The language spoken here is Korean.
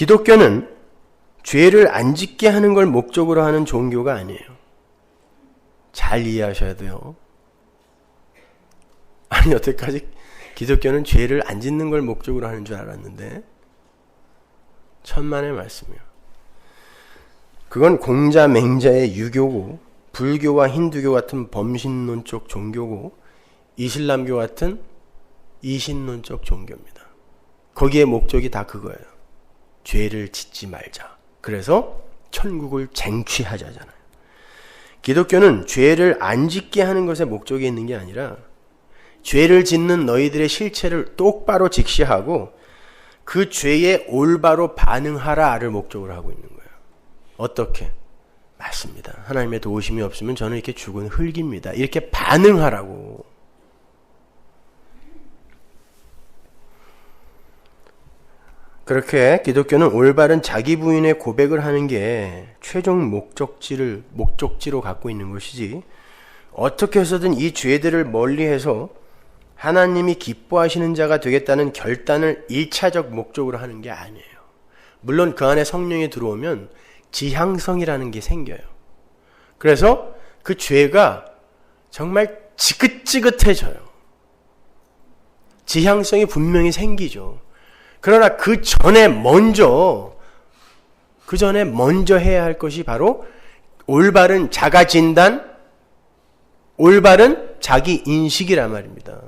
기독교는 죄를 안 짓게 하는 걸 목적으로 하는 종교가 아니에요. 잘 이해하셔야 돼요. 아니, 여태까지 기독교는 죄를 안 짓는 걸 목적으로 하는 줄 알았는데, 천만의 말씀이요. 그건 공자 맹자의 유교고, 불교와 힌두교 같은 범신론적 종교고, 이슬람교 같은 이신론적 종교입니다. 거기에 목적이 다 그거예요. 죄를 짓지 말자. 그래서 천국을 쟁취하자잖아요. 기독교는 죄를 안 짓게 하는 것에 목적이 있는 게 아니라 죄를 짓는 너희들의 실체를 똑바로 직시하고 그 죄에 올바로 반응하라를 목적으로 하고 있는 거예요. 어떻게? 맞습니다. 하나님의 도우심이 없으면 저는 이렇게 죽은 흙입니다. 이렇게 반응하라고. 그렇게 기독교는 올바른 자기 부인의 고백을 하는 게 최종 목적지를 목적지로 갖고 있는 것이지 어떻게 해서든 이 죄들을 멀리해서 하나님이 기뻐하시는 자가 되겠다는 결단을 일차적 목적으로 하는 게 아니에요. 물론 그 안에 성령이 들어오면 지향성이라는 게 생겨요. 그래서 그 죄가 정말 지긋지긋해져요. 지향성이 분명히 생기죠. 그러나 그 전에 먼저, 그 전에 먼저 해야 할 것이 바로 올바른 자가 진단, 올바른 자기 인식이란 말입니다.